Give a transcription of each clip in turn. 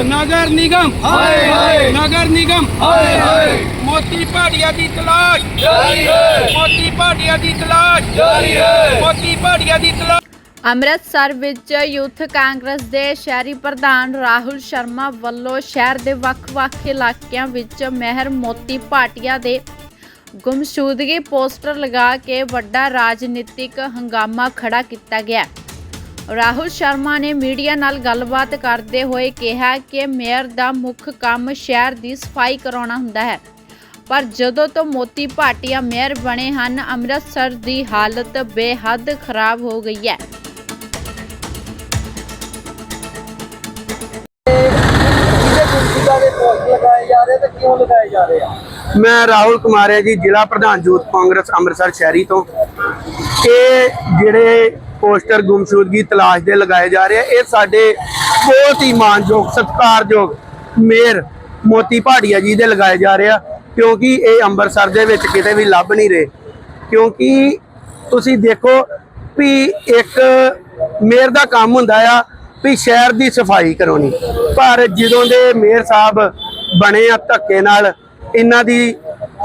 ਨਗਰ ਨਿਗਮ। ਹਾਏ ਹਾਏ। ਨਗਰ ਨਿਗਮ। ਹਾਏ ਹਾਏ। ਮੋਤੀ ਭਾਟੀਆ ਦੀ ਤਲਾਸ਼। ਜਾਰੀ ਹੈ। ਮੋਤੀ ਭਾਟੀਆ ਦੀ ਤਲਾਸ਼। ਜਾਰੀ ਹੈ। ਮੋਤੀ ਭਾਟੀਆ ਦੀ ਤਲਾਸ਼। ਅੰਮ੍ਰਿਤਸਰ ਵਿੱਚ ਯੂਥ ਕਾਂਗਰਸ ਦੇ ਸ਼ਹਿਰੀ ਪ੍ਰਧਾਨ ਰਾਹੁਲ ਸ਼ਰਮਾ ਵੱਲੋਂ ਸ਼ਹਿਰ ਦੇ ਵੱਖ-ਵੱਖ ਇਲਾਕਿਆਂ ਵਿੱਚ ਮਹਿਰ ਮੋਤੀ ਭਾਟੀਆ ਦੇ ਗੁੰਮਸ਼ੁਦਗੀ ਪੋਸਟਰ ਲਗਾ ਕੇ ਵੱਡਾ ਰਾਜਨੀਤਿਕ ਹੰਗਾਮਾ ਖੜਾ ਕੀਤਾ ਗਿਆ। ਰਾਹੁਲ ਸ਼ਰਮਾ ਨੇ ਮੀਡੀਆ ਨਾਲ ਗੱਲਬਾਤ ਕਰਦੇ ਹੋਏ ਕਿਹਾ ਕਿ ਮੇਅਰ ਦਾ ਮੁੱਖ ਕੰਮ ਸ਼ਹਿਰ ਦੀ ਸਫ਼ਾਈ ਕਰਾਉਣਾ ਹੁੰਦਾ ਹੈ। ਪਰ ਜਦੋਂ ਤੋਂ ਮੋਤੀ ਭਾਟੀਆ ਮੇਅਰ ਬਣੇ ਹਨ ਅੰਮ੍ਰਿਤਸਰ ਦੀ ਹਾਲਤ ਬੇਹੱਦ ਖਰਾਬ ਹੋ ਗਈ ਹੈ। ਕਿਹਦੇ ਗੁੰਡਾ ਦੇ ਪੋਸਟ ਲਗਾਏ ਜਾ ਰਹੇ ਤੇ ਕਿਉਂ ਲਗਾਏ ਜਾ ਰਹੇ ਆ? ਮੈਂ ਰਾਹੁਲ ਕੁਮਾਰ ਹੈ ਜੀ ਜ਼ਿਲ੍ਹਾ ਪ੍ਰਧਾਨ ਯੂਥ ਕਾਂਗਰਸ ਅੰਮ੍ਰਿਤਸਰ ਸ਼ਹਿਰੀ ਤੋਂ। ਇਹ ਜਿਹੜੇ ਪੋਸਟਰ ਗੁੰਮਸ਼ੁਦਗੀ ਤਲਾਸ਼ ਦੇ ਲਗਾਏ ਜਾ ਰਹੇ ਆ। ਇਹ ਸਾਡੇ ਬਹੁਤ ਹੀ ਮਾਨਯੋਗ, ਸਤਿਕਾਰਯੋਗ ਮੇਅਰ ਮੋਤੀ ਭਾਟੀਆ ਜੀ ਦੇ ਲਗਾਏ ਜਾ ਰਹੇ ਆ, ਕਿਉਂਕਿ ਇਹ ਅੰਮ੍ਰਿਤਸਰ ਦੇ ਵਿੱਚ ਕਿਤੇ ਵੀ ਲੱਭ ਨਹੀਂ ਰਹੇ। ਕਿਉਂਕਿ ਤੁਸੀਂ ਦੇਖੋ ਵੀ ਇੱਕ ਮੇਅਰ ਦਾ ਕੰਮ ਹੁੰਦਾ ਆ ਵੀ ਸ਼ਹਿਰ ਦੀ ਸਫ਼ਾਈ ਕਰਾਉਣੀ। ਪਰ ਜਦੋਂ ਦੇ ਮੇਅਰ ਸਾਹਿਬ ਬਣੇ ਆ ਧੱਕੇ ਨਾਲ, ਇਹਨਾਂ ਦੀ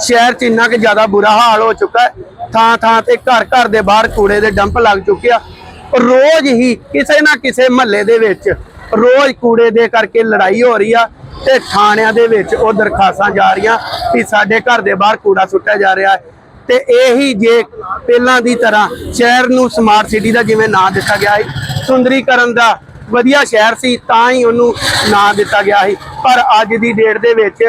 ਸ਼ਹਿਰ 'ਚ ਇੰਨਾ ਕਿ ਜ਼ਿਆਦਾ ਬੁਰਾ ਹਾਲ ਹੋ ਚੁੱਕਾ ਥਾਂ ਥਾਂ ਤੇ ਘਰ ਘਰ ਦੇ ਬਾਹਰ ਕੂੜੇ ਦੇ ਡੰਪ ਲੱਗ ਚੁੱਕੇ ਆ। ਰੋਜ਼ ਹੀ ਕਿਸੇ ਨਾ ਕਿਸੇ ਮਹੱਲੇ ਦੇ ਵਿੱਚ ਰੋਜ਼ ਕੂੜੇ ਦੇ ਕਰਕੇ ਲੜਾਈ ਹੋ ਰਹੀ ਆ ਤੇ ਥਾਣਿਆਂ ਦੇ ਵਿੱਚ ਉਹ ਦਰਖਾਸਤਾਂ ਜਾ ਰਹੀਆਂ ਕਿ ਸਾਡੇ ਘਰ ਦੇ ਬਾਹਰ ਕੂੜਾ ਸੁੱਟਿਆ ਜਾ ਰਿਹਾ ਹੈ। ਤੇ ਇਹੀ ਜੇ ਪਹਿਲਾਂ ਦੀ ਤਰ੍ਹਾਂ ਸ਼ਹਿਰ ਨੂੰ ਸਮਾਰਟ ਸਿਟੀ ਦਾ ਜਿਵੇਂ ਨਾਂ ਦਿੱਤਾ ਗਿਆ ਸੀ, ਸੁੰਦਰੀਕਰਨ ਦਾ ਵਧੀਆ ਸ਼ਹਿਰ ਸੀ, ਤਾਂ ਹੀ ਉਹਨੂੰ ਨਾਂ ਦਿੱਤਾ ਗਿਆ ਸੀ। ਪਰ ਅੱਜ ਦੀ ਡੇਟ ਦੇ ਵਿੱਚ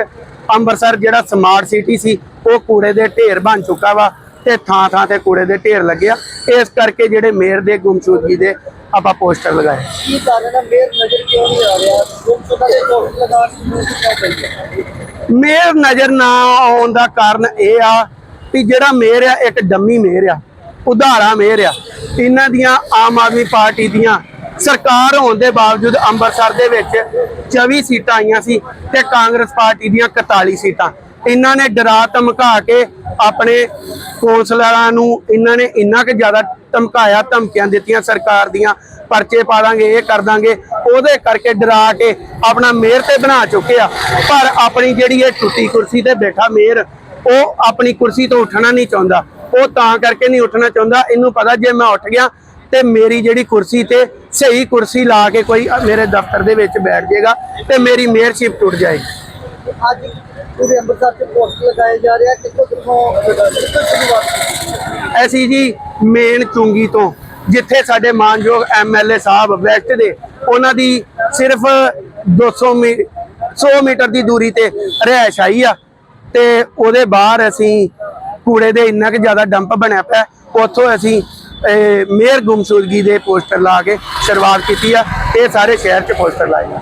ਅੰਮ੍ਰਿਤਸਰ ਜਿਹੜਾ ਸਮਾਰਟ ਸਿਟੀ ਸੀ, ਉਹ ਕੂੜੇ ਦੇ ਢੇਰ ਬਣ ਚੁੱਕਾ ਵਾ। ਤੇ ਥਾਂ ਥਾਂ ਤੇ ਕੂੜੇ ਦੇ ਢੇਰ ਲੱਗਿਆ ਇਸ ਕਰਕੇ ਜਿਹੜੇ ਮੇਅਰ ਦੇ ਗੁੰਮਸ਼ੁਦਗੀ ਦੇ ਆਪਾਂ ਪੋਸਟਰ ਲਗਾਏ। ਕੀ ਕਾਰਨ ਹੈ ਮੇਰ ਨਜ਼ਰ ਕਿਉਂ ਨਹੀਂ ਆ ਰਿਹਾ? ਗੁੰਡਾ ਦੇ ਪੋਸਟ ਲਗਾ ਕੇ ਕਿਉਂ ਪਈ ਹੈ? ਮੇਅਰ ਨਜ਼ਰ ਨਾ ਆਉਣ ਦਾ ਕਾਰਨ ਇਹ ਆ ਕਿ ਜਿਹੜਾ ਮੇਅਰ ਆ ਇੱਕ ਡੰਮੀ ਮੇਅਰ ਆ ਉਧਾਰਾ ਮੇਅਰ ਆ। ਇਹਨਾਂ ਦੀਆਂ ਆਮ ਆਦਮੀ ਪਾਰਟੀ ਦੀਆਂ ਸਰਕਾਰ ਹੋਣ ਦੇ ਬਾਵਜੂਦ ਅੰਮ੍ਰਿਤਸਰ ਦੇ ਵਿੱਚ 24 ਸੀਟਾਂ ਆਈਆਂ ਸੀ ਤੇ ਕਾਂਗਰਸ ਪਾਰਟੀ ਦੀਆਂ 41 ਸੀਟਾਂ। ਇਹਨਾਂ ਨੇ ਡਰਾ ਧਮਕਾ ਕੇ ਆਪਣੇ ਕੌਂਸਲਰਾਂ ਨੂੰ ਇਹਨਾਂ ਨੇ ਇੰਨਾ ਕਿ ਜ਼ਿਆਦਾ ਧਮਕਾਇਆ, ਧਮਕੀਆਂ ਦਿੱਤੀਆਂ, ਸਰਕਾਰ ਦੀਆਂ ਪਰਚੇ ਪਾ ਦਾਂਗੇ, ਇਹ ਕਰ ਦਾਂਗੇ, ਉਹਦੇ ਕਰਕੇ ਡਰਾ ਕੇ ਆਪਣਾ ਮੇਅਰ ਤੇ ਬਣਾ ਚੁੱਕੇ ਆ। ਪਰ ਆਪਣੀ ਜਿਹੜੀ ਇਹ ਟੁੱਟੀ ਕੁਰਸੀ ਤੇ ਬੈਠਾ ਮੇਅਰ, ਉਹ ਆਪਣੀ ਕੁਰਸੀ ਤੋਂ ਉੱਠਣਾ ਨਹੀਂ ਚਾਹੁੰਦਾ। ਉਹ ਤਾਂ ਕਰਕੇ ਨਹੀਂ ਉੱਠਣਾ ਚਾਹੁੰਦਾ। ਇਹਨੂੰ ਪਤਾ ਜੇ ਮੈਂ ਉੱਠ ਗਿਆ ਤੇ ਮੇਰੀ ਜਿਹੜੀ ਕੁਰਸੀ ਤੇ ਸਹੀ ਕੁਰਸੀ ਲਾ ਕੇ ਕੋਈ ਮੇਰੇ ਦਫ਼ਤਰ ਦੇ ਵਿੱਚ ਬੈਠ ਜਾਏਗਾ ਤੇ ਮੇਰੀ ਮੇਅਰਸ਼ਿਪ ਟੁੱਟ ਜਾਏਗੀ। ਅੱਜ ਪੂਰੇ ਅੰਮ੍ਰਿਤਸਰ ਚ ਪੋਸਟ ਲਗਾਏ ਜਾ ਰਹੇ ਕਿੱਥੋਂ ਕਿੱਥੋਂ ਕਿੱਥੋਂ ਸ਼ੁਰੂਆਤ ਅਸੀਂ ਜੀ ਮੇਨ ਚੁੰਗੀ ਤੋਂ, ਜਿੱਥੇ ਸਾਡੇ ਮਾਨਯੋਗ ਐਮਐਲਏ ਸਾਹਿਬ ਵੈਸਟ ਦੇ, ਉਹਨਾਂ ਦੀ ਸਿਰਫ 200 ਮੀ 100 ਮੀਟਰ ਦੀ ਦੂਰੀ ਤੇ ਰਿਹਾਇਸ਼ ਆਈ ਆ। ਤੇ ਉਹਦੇ ਬਾਹਰ ਅਸੀਂ ਕੂੜੇ ਦੇ ਇੰਨਾ ਕਿ ਜ਼ਿਆਦਾ ਡੰਪ ਬਣਿਆ ਪਿਆ। ਉੱਥੋਂ ਅਸੀਂ ਇਹ ਮੇਅਰ ਗੁੰਮਸ਼ੁਦਗੀ ਦੇ ਪੋਸਟਰ ਲਾ ਕੇ ਸ਼ੁਰੂਆਤ ਕੀਤੀ ਆ। ਇਹ ਸਾਰੇ ਸ਼ਹਿਰ 'ਚ ਪੋਸਟਰ ਲਾਏ ਆ।